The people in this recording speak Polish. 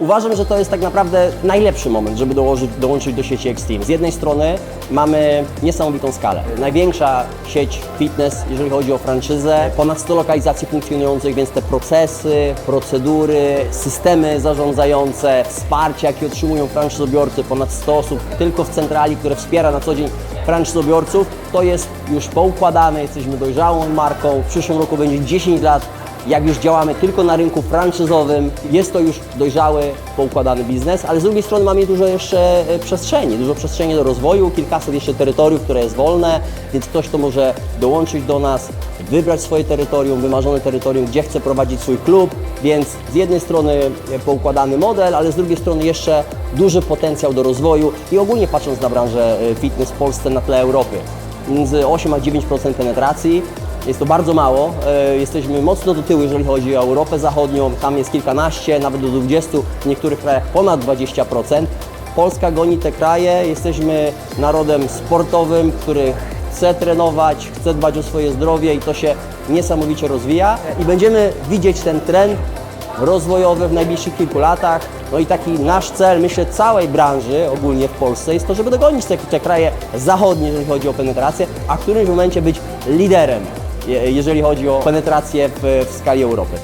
Uważam, że to jest tak naprawdę najlepszy moment, żeby dołożyć, dołączyć do sieci Extreme. Z jednej strony mamy niesamowitą skalę. Największa sieć fitness, jeżeli chodzi o franczyzę, ponad 100 lokalizacji funkcjonujących, więc te procesy, procedury, systemy zarządzające, wsparcie, jakie otrzymują franczyzobiorcy, ponad 100 osób tylko w centrali, które wspiera na co dzień franczyzobiorców, to jest już poukładane, jesteśmy dojrzałą marką. W przyszłym roku będzie 10 lat. Jak już działamy tylko na rynku franczyzowym, jest to już dojrzały, poukładany biznes, ale z drugiej strony mamy dużo jeszcze e, przestrzeni, dużo przestrzeni do rozwoju, kilkaset jeszcze terytoriów, które jest wolne, więc ktoś, kto może dołączyć do nas, wybrać swoje terytorium, wymarzone terytorium, gdzie chce prowadzić swój klub, więc z jednej strony e, poukładany model, ale z drugiej strony jeszcze duży potencjał do rozwoju i ogólnie patrząc na branżę e, fitness w Polsce na tle Europy. Między 8 a 9% penetracji, jest to bardzo mało. E, Jesteśmy mocno do tyłu, jeżeli chodzi o Europę Zachodnią. Tam jest kilkanaście, nawet do 20, w niektórych krajach ponad 20%. Polska goni te kraje. Jesteśmy narodem sportowym, który chce trenować, chce dbać o swoje zdrowie i to się niesamowicie rozwija. I będziemy widzieć ten trend rozwojowy w najbliższych kilku latach. No i taki nasz cel, myślę, całej branży ogólnie w Polsce jest to, żeby dogonić te, te kraje zachodnie, jeżeli chodzi o penetrację, a w którymś momencie być liderem, je- jeżeli chodzi o penetrację w, w skali Europy.